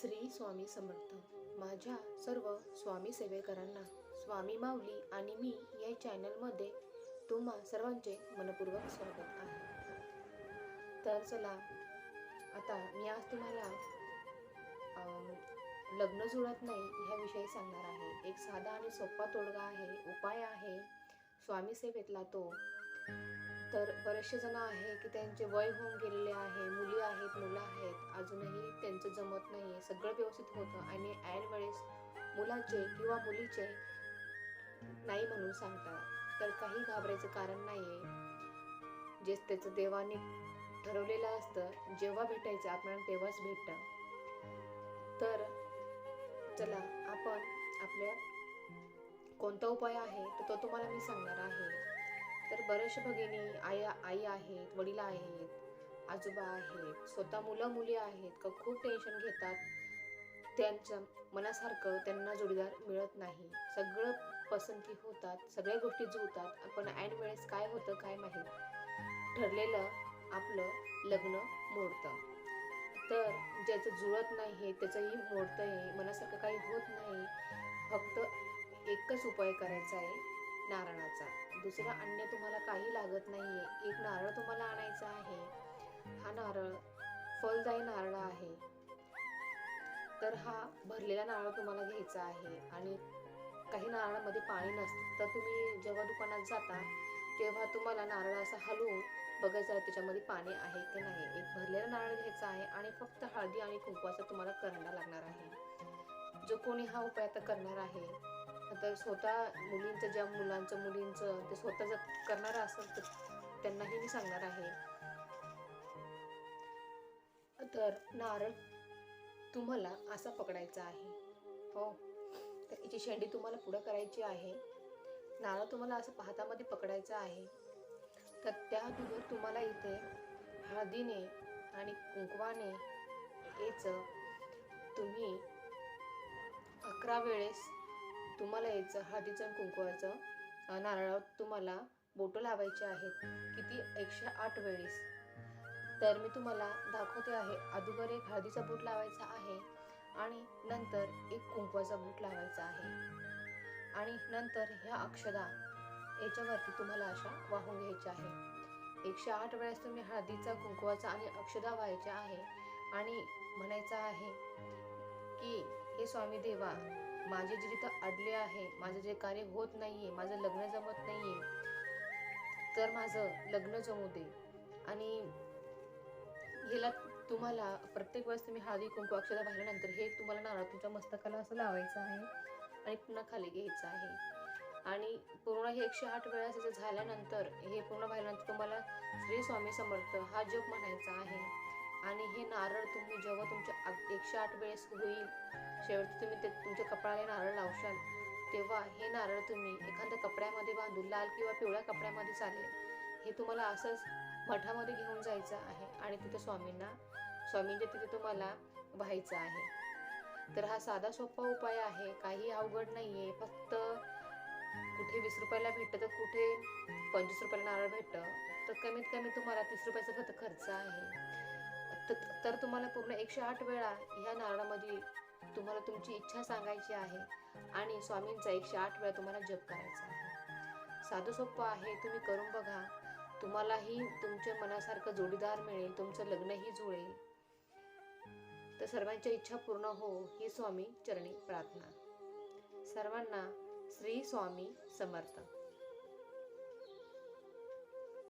श्री स्वामी समर्थ. माझ्या सर्व स्वामी सेवेकरांना स्वामी माऊली आणि मी या चॅनलमध्ये तुम्हा सर्वांचे मनपूर्वक स्वागत आहे. तर चला आता मी आज तुम्हाला लग्न जुळत नाही ह्याविषयी सांगणार आहे. एक साधा आणि सोपा तोडगा आहे उपाय आहे. स्वामी सेवेतला तो तर बरेचसे जण आहे की त्यांचे वय होऊन गेलेले आहे मुली आहेत मुलं आहेत अजूनही त्यांचं जमत नाही आहे सगळं व्यवस्थित होतं आणि ऐन वेळेस मुलाचे किंवा मुलीचे नाही म्हणून सांगतात. तर काही घाबरायचं कारण नाही आहे जे त्याचं देवाने ठरवलेलं असतं जेव्हा भेटायचं आपल्याला तेव्हाच भेटतं. तर चला आपण आपल्या कोणता उपाय आहे तर तो तुम्हाला मी सांगणार आहे. तर बरेचसे भगिनी आई आई आहेत वडील आहेत आजोबा आहेत स्वतः मुलं मुली आहेत का खूप टेन्शन घेतात. त्यांच्या मनासारखं त्यांना जोडीदार मिळत नाही. सगळं पसंती होतात सगळ्या गोष्टी जुळतात. पण ऐन वेळेस काय होतं काय माहीत? ठरलेलं आपलं लग्न मोडतं. तर ज्याचं जुळत नाही आहे त्याचंही मोडतं आहे मनासारखं काही होत नाही फक्त एकच उपाय करायचा आहे नारळाचा. दुसरं अन्य तुम्हाला काही लागत नाही आहे एक नारळ तुम्हाला आणायचा आहे. हा नारळ फलदायी नारळ आहे. तर हा भरलेला नारळ तुम्हाला घ्यायचा आहे. आणि काही नारळामध्ये पाणी नसतं. तर तुम्ही जेव्हा दुकानात जाता तेव्हा तुम्हाला नारळ असा हलवून बघायचं आहे त्याच्यामध्ये पाणी आहे की नाही. एक भरलेला नारळ घ्यायचा आहे आणि फक्त हळदी आणि कुंकवाचा तुम्हाला करणं लागणार आहे. जो कोणी हा उपाय आता करणार आहे तर स्वतः मुलींचं ज्या मुलांचं मुलींचं ते स्वतः जर करणारं असेल तर त्यांनाही मी सांगणार आहे. तर नारळ तुम्हाला असा पकडायचा आहे. हो. तर याची शेंडी तुम्हाला पुढं करायची आहे. नारळ तुम्हाला असं हातामध्ये पकडायचं आहे. तर त्या अगोदर तुम्हाला इथे हळदीने आणि कुंकवाने याचं तुम्ही अकरा वेळेस तुम्हाला याचं हळदीचं आणि कुंकवाचं नारळावर तुम्हाला बोटं लावायचे आहेत किती? एकशे आठ वेळेस. तर मी तुम्हाला दाखवते आहे अगोदर एक हळदीचा बूट लावायचा आहे आणि नंतर एक कुंकवाचा बूट लावायचा आहे. आणि नंतर ह्या अक्षदा याच्यावरती तुम्हाला अशा वाहून घ्यायच्या आहे एकशे आठ वेळेस तुम्ही हळदीचा कुंकवाचा आणि अक्षदा व्हायच्या आहे आणि म्हणायचं आहे की हे स्वामी देवा माझे जे जिथं अडले आहे माझं जे कार्य होत नाही आहे माझं लग्न जमत नाही आहे तर माझं लग्न जमू दे. आणि ह्याला तुम्हाला प्रत्येक वेळेस तुम्ही हळदी कुंकू अक्षता पाहिल्यानंतर हे तुम्हाला नारळ तुमच्या मस्तकाला असं लावायचं आहे आणि पुन्हा खाली घ्यायचं आहे. आणि पूर्ण हे एकशे आठ वेळा असं झाल्यानंतर हे पूर्ण व्हायल्यानंतर तुम्हाला श्री स्वामी समर्थ हा जप म्हणायचा आहे. आणि हे नारळ तुम्ही जेव्हा तुमच्या एकशे आठ वेळेस होईल शेवटी तुम्ही ते तुमच्या कपाळाला नारळ लावशाल तेव्हा हे नारळ तुम्ही एखाद्या कपड्यामध्ये बांधून लाल किंवा पिवळ्या कपड्यामध्ये चालेल. हे तुम्हाला असंच मठामध्ये घेऊन जायचं आहे आणि तिथं स्वामींना स्वामींच्या तिथे तुम्हाला व्हायचं आहे. तर हा साधा सोपा उपाय आहे काही अवघड नाही आहे फक्त कुठे वीस रुपयाला भेटतं तर कुठे पंचवीस रुपयाला नारळ भेटतं तर कमीत कमी तुम्हाला तीस रुपयाचा फक्त खर्च आहे. तर तुम्हाला पूर्ण एकशे आठ वेळा ह्या नारळामध्ये तुम्हाला तुमची इच्छा सांगायची आहे. आणि स्वामींचा एकशे आठ वेळा तुम्हाला जप करायचा आहे. साधं सोपं आहे तुम्ही करून बघा. तुम्हालाही तुमच्या मनासारखं जोडीदार मिळेल तुमचं लग्नही जुळेल. तर सर्वांच्या इच्छा पूर्ण हो ही स्वामी चरणी प्रार्थना. सर्वांना श्री स्वामी समर्थ.